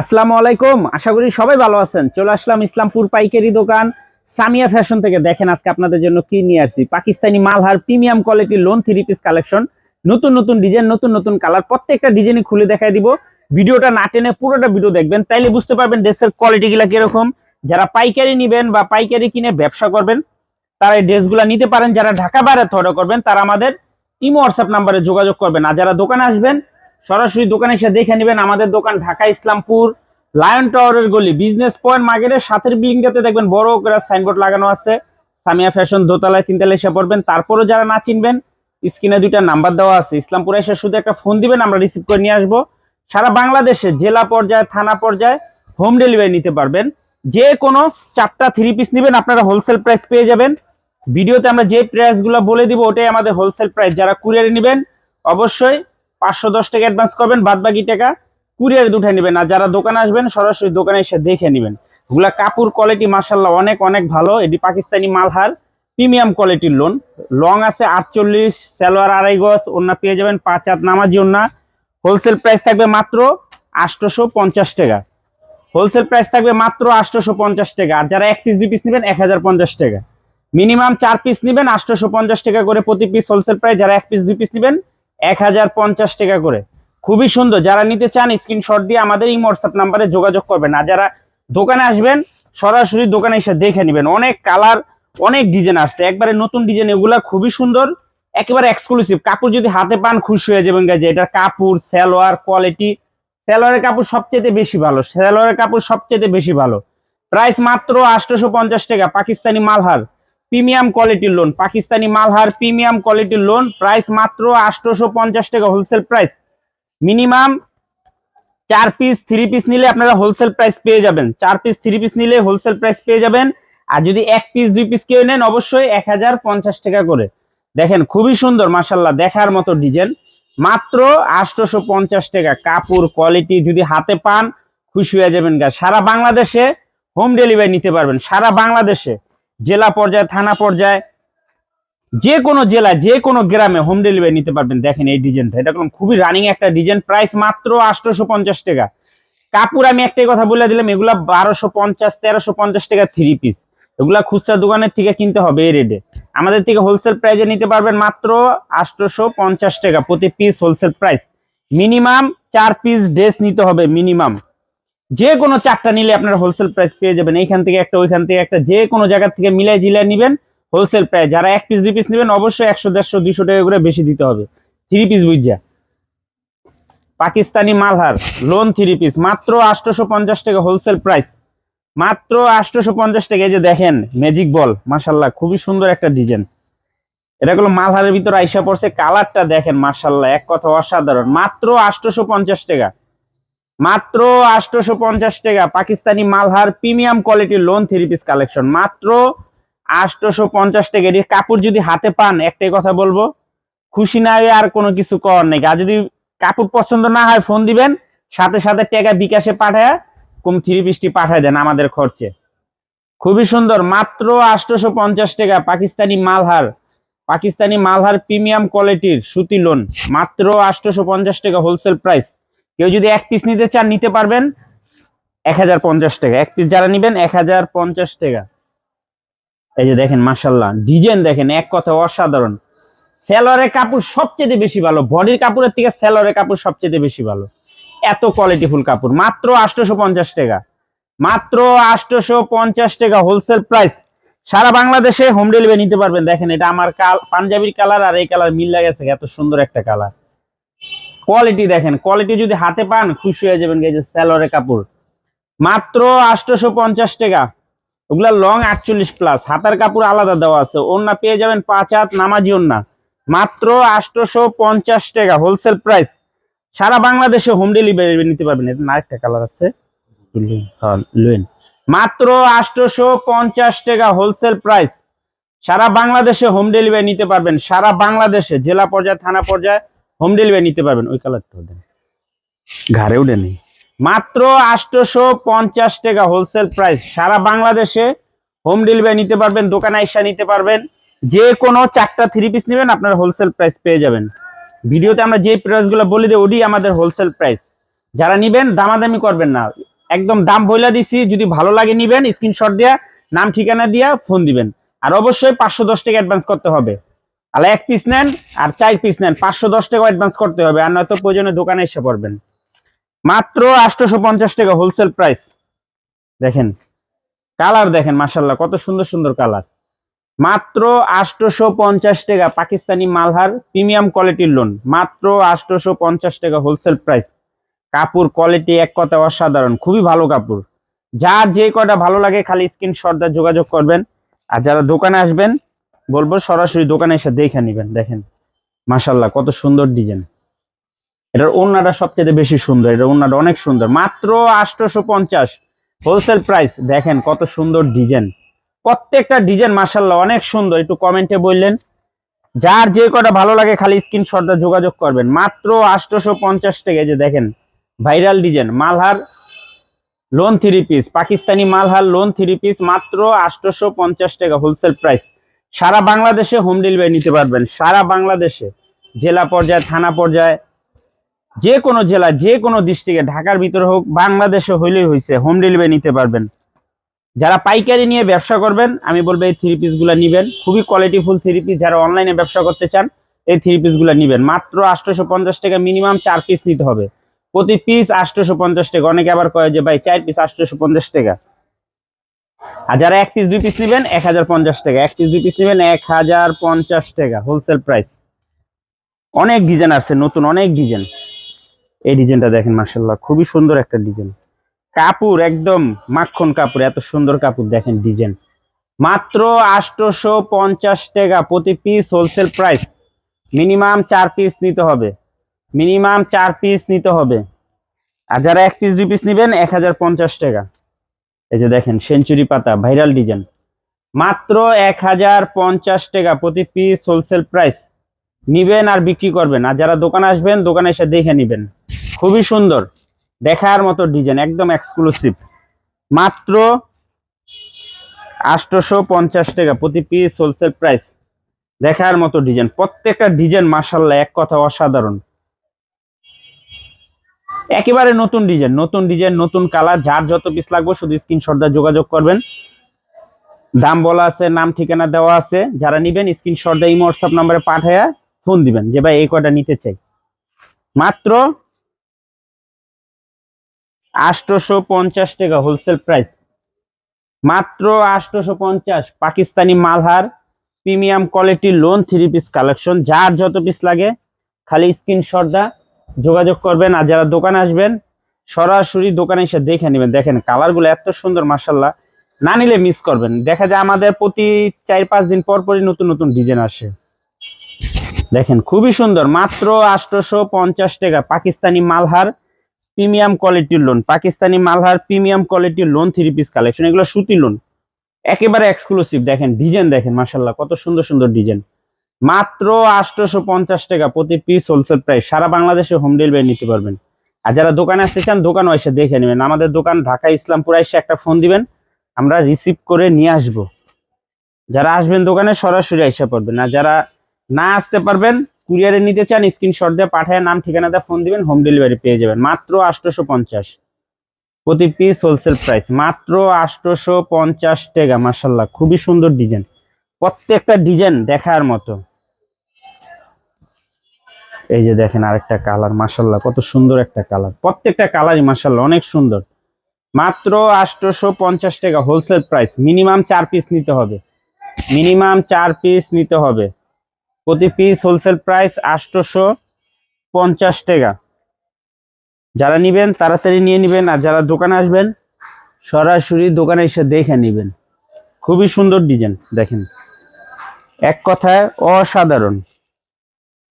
আসসালামু আলাইকুম, আশা করি সবাই ভালো আছেন। চলে আসলাম ইসলামপুর পাইকারি দোকান সামিয়া ফ্যাশন থেকে। দেখেন আজকে আপনাদের জন্য কি নিয়ে আসছি। পাকিস্তানি মালহার প্রিমিয়াম কোয়ালিটির লোন থ্রি পিস কালেকশন। নতুন নতুন ডিজাইন, নতুন নতুন কালার। প্রত্যেকটা ডিজাইনই খুলে দেখাই দিব। ভিডিওটা না টেনে পুরোটা ভিডিও দেখবেন। তাইলে বুঝতে পারবেন ড্রেসের কোয়ালিটি গুলা কীরকম। যারা পাইকারি নিবেন বা পাইকারি কিনে ব্যবসা করবেন, তারা এই ড্রেসগুলো নিতে পারেন। যারা ঢাকা বাইরে অর্ডার করবেন, তারা আমাদের ইমো হোয়াটসঅ্যাপ নাম্বারে যোগাযোগ করবেন। আর যারা দোকানে আসবেন সরাসরি দোকানে এসে দেখে নেবেন আমাদের দোকান ঢাকা ইসলামপুর লায়ন টাওয়ারের গলি। বিজনেস পয়েন্ট মার্কেটের সাথের বিল্ডিংটাতে দেখবেন বড় করে সাইনবোর্ড লাগানো আছে। সামিয়া ফ্যাশন দোতলায় তিনতলায় এসে পড়বেন তারপরও যারা না চিনবেন, স্ক্রিনে দুইটা নাম্বার দেওয়া আছে। ইসলামপুরে এসে শুধু একটা ফোন দিবেন, আমরা রিসিভ করে নিয়ে আসব। সারা বাংলাদেশে জেলা পর্যায়ে, থানা পর্যায়ে হোম ডেলিভারি নিতে পারবেন। যে কোনো চারটা থ্রি পিস নেবেন, আপনারা হোলসেল প্রাইস পেয়ে যাবেন। ভিডিওতে আমরা যে প্রাইসগুলো বলে দিব, ওটাই আমাদের হোলসেল প্রাইস যারা কুরিয়ারে নেবেন, অবশ্যই পাঁচশো দশ টাকা অ্যাডভান্স করবেন বাদ বাকি টাকা কুরিয়ারে দুঠে নেবেন। আর যারা দোকানে আসবেন, সরাসরি দোকানে এসে দেখে নেবেন। ওগুলা কাপড় কোয়ালিটি মার্শাল্লাহ অনেক অনেক ভালো। এটি পাকিস্তানি মালহার প্রিমিয়াম কোয়ালিটির লোন লং আছে আটচল্লিশ, সালোয়ার আড়াই গজ ওনা পেয়ে যাবেন পাঁচ হাত নামাজি ওনা হোলসেল প্রাইস থাকবে মাত্র আটশোশো পঞ্চাশ টাকা। হোলসেল প্রাইস থাকবে মাত্র আটশোশো পঞ্চাশ টাকা। আর যারা এক পিস দুই পিস নেবেন, এক হাজার পঞ্চাশ টাকা। মিনিমাম চার পিস নেবেন আটশোশো পঞ্চাশ টাকা করে প্রতি পিস হোলসেল প্রাইস যারা এক পিস দুই পিস নেবেন এক হাজার পঞ্চাশ টাকা করে। খুবই সুন্দর। যারা নিতে চান স্ক্রিনশট দিয়ে আমাদের এই হোয়াটসঅ্যাপ নাম্বারে যোগাযোগ করবেন। আর যারা দোকানে আসবেন, সরাসরি দোকানে এসে দেখে নেবেন। অনেক কালার অনেক ডিজাইন আসছে। একবারে নতুন ডিজাইন এগুলা খুবই সুন্দর। একেবারে এক্সক্লুসিভ কাপড় যদি হাতে পান, খুশি হয়ে যাবেন যে এটা কাপড়, সালোয়ার কোয়ালিটি সালোয়ারের কাপড় সবচেয়ে বেশি ভালো। সালোয়ারের কাপড় সবচেয়ে বেশি ভালো। প্রাইস মাত্র আটশোশো পঞ্চাশ টাকা। পাকিস্তানি মালহার। প্রিমিয়াম কোয়ালিটির লোন পাকিস্তানি মালহার প্রিমিয়াম কোয়ালিটির লোন প্রাইস মাত্র আটশোশো পঞ্চাশ টাকা হোলসেল প্রাইস মিনিমাম চার পিস থ্রি পিস নিলে আপনারা হোলসেল প্রাইস পেয়ে যাবেন। চার পিস থ্রি পিস নিলে হোলসেল প্রাইস পেয়ে যাবেন। আর যদি এক পিস দুই পিস কেউ নেন, অবশ্যই এক হাজার পঞ্চাশ টাকা করে। দেখেন, খুবই সুন্দর মাসাল্লাহ দেখার মতো ডিজাইন মাত্র আটশোশো পঞ্চাশ টাকা। কাপড় কোয়ালিটি যদি হাতে পান, খুশি হয়ে যাবেন গা সারা বাংলাদেশে হোম ডেলিভারি নিতে পারবেন। সারা বাংলাদেশে। জেলা পর্যায়ে, থানা পর্যায়ে, যে কোনো জেলায়, যে কোনো গ্রামে হোম ডেলিভারি নিতে পারবেন। দেখেন এই ডিজাইনটা এটা কোনো খুবই রানিং একটা ডিজাইন প্রাইস মাত্র আটশোশো পঞ্চাশ টাকা। কাপড় আমি একটাই কথা বলে দিলাম, এগুলা বারোশো পঞ্চাশ তেরোশো পঞ্চাশ টাকা থ্রি পিস এগুলা খুচরা দোকানের থেকে কিনতে হবে এই রেটে আমাদের থেকে হোলসেল প্রাইসে নিতে পারবেন মাত্র আটশোশো পঞ্চাশ টাকা প্রতি পিস হোলসেল প্রাইস মিনিমাম চার পিস ড্রেস নিতে হবে মিনিমাম যে কোনো চারটা নিলে আপনারা হোলসেল প্রাইস পেয়ে যাবেন। এইখান থেকে একটা, ওইখান থেকে একটা, যে কোনো জায়গা থেকে মিলাই জিলাই নিবেন হোলসেল প্রাইস যারা এক পিস দুই পিস নেবেন, অবশ্যই একশো, দেড়শো, দুইশো টাকা করে বেশি দিতে হবে। থ্রি পিস বুঝা। Pakistani Malhar lawn three piece মাত্র আটশোশো পঞ্চাশ টাকা হোলসেল প্রাইস মাত্র আটশোশো পঞ্চাশ টাকা যে দেখেন ম্যাজিক বল মাসাল্লাহ খুবই সুন্দর একটা ডিজাইন এটা গুলো মালহারের ভিতরে আইসা পড়ছে। কালারটা দেখেন মাসাল্লাহ এক কথা অসাধারণ। মাত্র আটশোশো পঞ্চাশ টাকা। মাত্র আটশোশো পঞ্চাশ টাকা পাকিস্তানি মালহার প্রিমিয়াম কোয়ালিটির লোন থ্রি পিস কালেকশন। মাত্র আটশোশো পঞ্চাশ টাকা। এর কাপড় যদি হাতে পান, একটাই কথা বলব, খুশি না হয়ে আর কোনো কিছু করার নেই। আর যদি কাপড় পছন্দ না হয়, ফোন দিবেন, সাথে সাথে টাকা বিকাশে পাঠায় কম থ্রি পিসটি পাঠায় দেন আমাদের খরচে। খুবই সুন্দর, মাত্র আটশোশো পঞ্চাশ টাকা পাকিস্তানি মালহার পাকিস্তানি মালহার প্রিমিয়াম কোয়ালিটির সুতি লোন। মাত্র আটশোশো পঞ্চাশ টাকা হোলসেল প্রাইস। কেউ যদি এক পিস নিতে চান, নিতে পারবেন এক হাজার পঞ্চাশ টাকা। এক পিস যারা নিবেন, এক হাজার পঞ্চাশ টাকা। এই যে দেখেন মাসাল্লাহ ডিজাইন দেখেন, এক কথা অসাধারণ। সেলরের কাপড় সবচেয়ে বেশি ভালো, বডির কাপড়ের থেকে সেলরের কাপড় সবচেয়ে বেশি ভালো। এত কোয়ালিটিফুল কাপড়, মাত্র আটশোশো পঞ্চাশ টাকা। মাত্র আটশোশো পঞ্চাশ টাকা হোলসেল প্রাইস সারা বাংলাদেশে হোম ডেলিভারি নিতে পারবেন। দেখেন, এটা আমার পাঞ্জাবির কালার আর এই কালার মিল গেছে এত সুন্দর একটা কালার। কোয়ালিটি দেখেন কোয়ালিটি যদি হাতে পান খুশি হয়ে যাবেন এই যে সেলরের কাপড়। মাত্র আটশোশো পঞ্চাশ টাকা। ওগুলা লং আটচল্লিশ প্লাস হাতার কাপড় আলাদা দেওয়া আছে। ওন্না পেয়ে যাবেন পাঁচ হাত নামাজি ওন্না মাত্র আটশোশো পঞ্চাশ টাকা হোলসেল প্রাইস সারা বাংলাদেশে হোম ডেলিভারি নিতে পারবেন। এটা আরেকটা কালার আছে। হ্যাঁ, মাত্র আটশোশো পঞ্চাশ টাকা হোলসেল প্রাইস সারা বাংলাদেশে হোম ডেলিভারি নিতে পারবেন। সারা বাংলাদেশে জেলা পর্যায়ে থানা পর্যায়ে। হোম ডেলিভারি নিতে পারবেন, ওই কালারটা দেন। উঠে নেই। মাত্র আটশোশো পঞ্চাশ টাকা হোলসেল প্রাইস সারা বাংলাদেশে হোম ডেলিভারি নিতে পারবেন, দোকানে এসে নিতে পারবেন। যে কোনো চারটা থ্রি পিস নেবেন, আপনারা হোলসেল প্রাইস পেয়ে যাবেন। ভিডিওতে আমরা যে প্রাইসগুলো বলে দিই ওটি আমাদের হোলসেল প্রাইস যারা নিবেন, দামাদামি করবেন না। একদম দাম বইলা দিছি, যদি ভালো লাগে নিবেন স্ক্রিনশট দিয়া, নাম ঠিকানা দিয়া ফোন দিবেন। আর অবশ্যই পাঁচশো দশ টাকা অ্যাডভান্স করতে হবে। আর এক পিস নেন আর চার পিস নেন। পাঁচশো দশ টাকা অ্যাডভান্স করতে হবে, আর নয়তো প্রয়োজনে দোকানে এসে পড়বেন। মাত্র আটশোশো পঞ্চাশ টাকা হোলসেল প্রাইস দেখেন কালার দেখেন মাসাল্লাহ কত সুন্দর সুন্দর কালার মাত্র আটশোশো পঞ্চাশ টাকা পাকিস্তানি মালহার প্রিমিয়াম কোয়ালিটির লোন মাত্র আটশোশো পঞ্চাশ টাকা হোলসেল প্রাইস কাপড় কোয়ালিটি এক কথা অসাধারণ, খুবই ভালো কাপড়। যার যে কটা ভালো লাগে, খালি স্ক্রিনশট যোগাযোগ করবেন। আর যারা দোকানে আসবেন বলব, সরাসরি দোকানে এসে দেখে নেবেন, দেখেন। মাসাল্লাহ কত সুন্দর ডিজাইন। এটার ওড়নাটা সবচেয়ে বেশি সুন্দর, এটার ওড়নাটা অনেক সুন্দর। মাত্র আটশোশো পঞ্চাশ হোলসেল প্রাইস, দেখেন কত সুন্দর ডিজাইন। প্রত্যেকটা ডিজাইন মাসাল্লাহ অনেক সুন্দর, একটু কমেন্টে বললেন। যার যে কটা ভালো লাগে খালি স্ক্রিনশট দিয়ে যোগাযোগ করবেন। মাত্র আটশোশো পঞ্চাশ টাকা যে দেখেন, viral design, Malhar lawn three piece Pakistani Malhar lawn three piece মাত্র আটশোশো পঞ্চাশ টাকা হোলসেল প্রাইস। সারা বাংলাদেশে হোম ডেলিভারি নিতে পারবেন। সারা বাংলাদেশে। জেলা পর্যায়ে, থানা পর্যায়ে, যে কোনো জেলা, যে কোনো ডিস্ট্রিক্টে ঢাকার ভিতরে হোক, বাংলাদেশে হইলেই হয়েছে হোম ডেলিভারি নিতে পারবেন। যারা পাইকারি নিয়ে ব্যবসা করবেন, আমি বলব এই থ্রি পিসগুলো নিবেন। খুবই কোয়ালিটিফুল থ্রি পিস যারা অনলাইনে ব্যবসা করতে চান, এই থ্রি পিসগুলো নিবেন। মাত্র আটশোশো পঞ্চাশ টাকা মিনিমাম চার পিস নিতে হবে। প্রতি পিস আটশোশো পঞ্চাশ টাকা। অনেকে আবার কয় যে, ভাই, চার পিস আটশোশো পঞ্চাশ টাকা। আর যারা এক পিস দুই পিস নেবেন, এক হাজার পঞ্চাশ টাকা। এক পিস দুই পিস নেবেন, এক হাজার পঞ্চাশ টাকা হোলসেল প্রাইস অনেক ডিজাইন আছে, নতুন অনেক ডিজাইন এই ডিজাইনটা দেখেন মার্শাল্লাহ খুবই সুন্দর একটা ডিজাইন কাপড় একদম মাখন কাপড়, এত সুন্দর কাপড়, দেখেন ডিজাইন মাত্র আটশোশো পঞ্চাশ টাকা প্রতি পিস হোলসেল প্রাইস মিনিমাম চার পিস নিতে হবে। মিনিমাম চার পিস নিতে হবে। আর যারা এক পিস দুই পিস নেবেন, এক হাজার পঞ্চাশ টাকা। এই যে দেখেন, সেঞ্চুরি পাতা, ভাইরাল ডিজাইন। মাত্র এক হাজার পঞ্চাশ টাকা প্রতি পিস হোলসেল প্রাইস নিবেন আর বিক্রি করবেন। আর যারা দোকানে আসবেন, দোকানে এসে দেখে নিবেন। খুবই সুন্দর, দেখার মতো ডিজাইন, একদম এক্সক্লুসিভ মাত্র আটশোশো পঞ্চাশ টাকা প্রতি পিস হোলসেল প্রাইস দেখার মতো ডিজাইন। প্রত্যেকটা ডিজাইন মাসাল্লাহ এক কথা অসাধারণ। একেবারে নতুন ডিজাইন নতুন ডিজাইন নতুন কালার যার যত পিস লাগবে শুধু স্ক্রিনশট দিয়ে যোগাযোগ করবেন। দাম বলা আছে, নাম, ঠিকানা দেওয়া আছে। যারা নিবেন স্ক্রিনশট দিয়ে হোয়াটসঅ্যাপ নাম্বারে পাঠায়া ফোন দিবেন যে, ভাই, এই কটা নিতে চাই? মাত্র আটশোশো পঞ্চাশ টাকা হোলসেল প্রাইস মাত্র আটশোশো পঞ্চাশ Pakistani Malhar premium quality lawn three piece collection যার যত পিস লাগে, খালি স্ক্রিনশট দা যোগাযোগ করবেন আর যারা দোকানে আসবেন, সরাসরি দোকানে এসে দেখে নেবেন। দেখেন কালারগুলো এত সুন্দর মাসাল্লাহ না নিলে মিস করবেন। দেখা যায় আমাদের প্রতি চার পাঁচ দিন পর পরই নতুন নতুন ডিজাইন আসে। দেখেন, খুবই সুন্দর। মাত্র আটশোশো পঞ্চাশ টাকা পাকিস্তানি মালহার প্রিমিয়াম কোয়ালিটির লোন পাকিস্তানি মালহার প্রিমিয়াম কোয়ালিটির লোন থ্রি পিস কালেকশন এগুলো সুতি লোন একেবারে এক্সক্লুসিভ দেখেন ডিজাইন দেখেন মাসাল্লাহ কত সুন্দর সুন্দর ডিজাইন মাত্র আটশোশো পঞ্চাশ টাকা প্রতি পিস হোলসেল প্রাইস সারা বাংলাদেশে হোম ডেলিভারি নিতে পারবেন। আর যারা দোকানে আসতে চান, দোকানও এসে দেখে নেবেন। আমাদের দোকান ঢাকা ইসলামপুর এসে একটা ফোন দিবেন। আমরা রিসিভ করে নিয়ে আসব। যারা আসবেন দোকানে, সরাসরি এসে পড়বেন। আর যারা না আসতে পারবেন কুরিয়ারে নিতে চান স্ক্রিনশট দিয়ে পাঠায় নাম, ঠিকানা দিয়ে ফোন দিবেন হোম ডেলিভারি পেয়ে যাবেন। মাত্র আটশোশো পঞ্চাশ প্রতি পিস হোলসেল প্রাইস মাত্র আটশোশো পঞ্চাশ টাকা মার্শাল্লাহ খুবই সুন্দর ডিজাইন প্রত্যেকটা ডিজাইন দেখার মতো। এই যে দেখেন আরেকটা কালার মার্শাল্লাহ কত সুন্দর একটা কালার। প্রত্যেকটা কালারই মার্শাল্লাহ অনেক সুন্দর। মাত্র আটশোশো পঞ্চাশ টাকা হোলসেল প্রাইস মিনিমাম চার পিস নিতে হবে। মিনিমাম চার পিস নিতে হবে। প্রতি পিস হোলসেল প্রাইস আটশোশো পঞ্চাশ টাকা। যারা নিবেন, তাড়াতাড়ি নিয়ে নিবেন, আর যারা দোকানে আসবেন, সরাসরি দোকানে এসে দেখে নিবেন। খুবই সুন্দর ডিজাইন, দেখেন। এক কথায় অসাধারণ।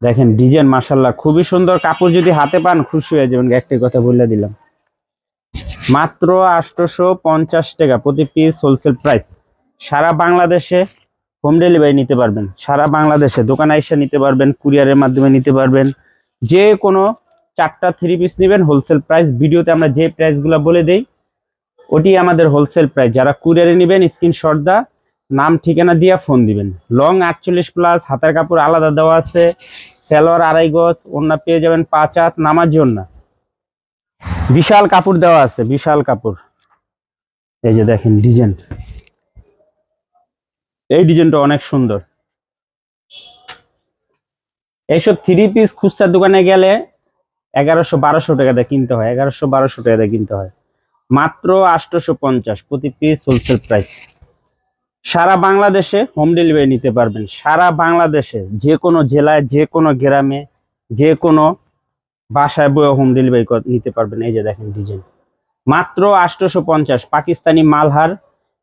দেখেন, ডিজাইন মাসাল্লাহ খুবই সুন্দর। কাপড় যদি হাতে পান, খুশি হয়ে যাবেন। একটাই কথা বলে দিলাম। মাত্র আটশোশো পঞ্চাশ টাকা প্রতি পিস হোলসেল প্রাইস সারা বাংলাদেশে হোম ডেলিভারি নিতে পারবেন। সারা বাংলাদেশে দোকানে এসে নিতে পারবেন কুরিয়ারের মাধ্যমে নিতে পারবেন। যে কোনো চারটা থ্রি পিস নেবেন হোলসেল প্রাইস ভিডিওতে আমরা যে প্রাইসগুলো বলে দেই, ওটি আমাদের হোলসেল প্রাইস যারা কুরিয়ারে নেবেন স্ক্রিনশট দা নাম ঠিকানা দিয়ে ফোন দিবেন। লং আটচল্লিশ প্লাস হাতের কাপড় আলাদা দেওয়া আছে, সেলোয়ার আড়াই গজ, ওড়না পেয়ে যাবেন পাঁচ হাত নামার জন্য বিশাল কাপড় দেওয়া আছে, বিশাল কাপড়। এই যে দেখেন ডিজাইন এই ডিজাইনটা অনেক সুন্দর। এইসব থ্রি পিস খুচরা দোকানে গেলে এগারোশো বারোশো টাকা দিয়ে কিনতে হয়, এগারোশো বারোশো টাকা দিয়ে কিনতে হয়। মাত্র আটশোশো পঞ্চাশ, প্রতি পিস হোলসেল প্রাইস সারা বাংলাদেশে হোম ডেলিভারি নিতে পারবেন। সারা বাংলাদেশে, যে কোনো জেলায়, যে কোনো গ্রামে, যে কোনো বাসায় বয়ে হোম ডেলিভারি নিতে পারবেন। এই যে দেখেন ডিজাইন মাত্র আটশোশো পঞ্চাশ Pakistani Malhar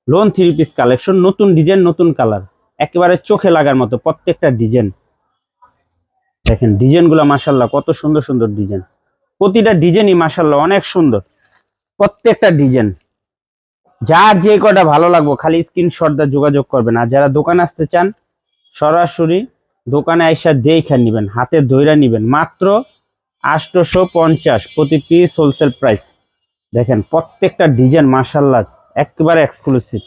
lawn three piece collection নতুন ডিজাইন নতুন কালার একেবারে চোখে লাগার মতো প্রত্যেকটা ডিজাইন দেখেন ডিজাইনগুলো মাসাল্লাহ কত সুন্দর সুন্দর ডিজাইন প্রতিটা ডিজাইনই মাসাল্লাহ অনেক সুন্দর। প্রত্যেকটা ডিজাইন যার যে কটা ভালো লাগবো, খালি স্ক্রিনশট দা যোগাযোগ করবেন। আর যারা দোকানে আসতে চান, সরাসরি দোকানে আইসা দেখে নিবেন, হাতে দইরা নিবেন। মাত্র আটশোশো পঞ্চাশ প্রতি পিস হোলসেল প্রাইস দেখেন, প্রত্যেকটা ডিজাইন মাসাল্লাহ একেবারে এক্সক্লুসিভ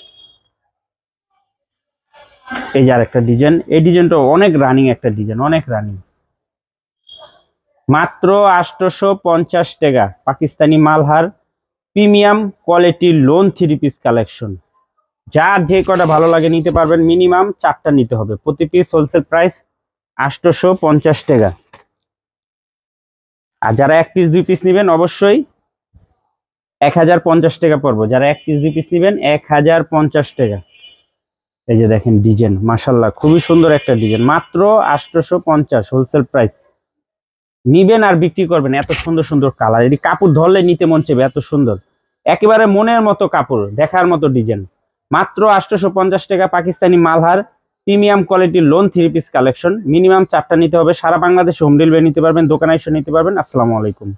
এই যে আরেকটা ডিজাইন এই ডিজাইনটা অনেক রানিং একটা ডিজাইন অনেক রানিং মাত্র আটশোশো পঞ্চাশ টাকা Pakistani Malhar premium quality lawn three piece collection. যার যে কটা ভালো লাগে নিতে পারবেন, মিনিমাম চারটা নিতে হবে। প্রতি পিস হোলসেল প্রাইস আটশোশো পঞ্চাশ টাকা। আর যারা এক পিস দুই পিস নেবেন, অবশ্যই এক হাজার পঞ্চাশ টাকা পড়ব। যারা এক পিস দুই পিস নেবেন, এক হাজার পঞ্চাশ টাকা। এই যে দেখেন ডিজাইন মাসাল্লাহ খুবই সুন্দর একটা ডিজাইন মাত্র আটশোশো পঞ্চাশ হোলসেল প্রাইস নিবেন আর বিক্রি করবেন। এত সুন্দর সুন্দর কালার এটি কাপড় ধরলে নিতে মন চাইবে, এত সুন্দর। একেবারে মনের মতো কাপড়, দেখার মতো ডিজাইন মাত্র আটশোশো পঞ্চাশ টাকা পাকিস্তানি মালহার প্রিমিয়াম কোয়ালিটির lawn three piece collection minimum চারটা নিতে হবে। সারা বাংলাদেশে হোম ডেলিভারি নিতে পারবেন, দোকানে এসে নিতে পারবেন। আসসালামু আলাইকুম।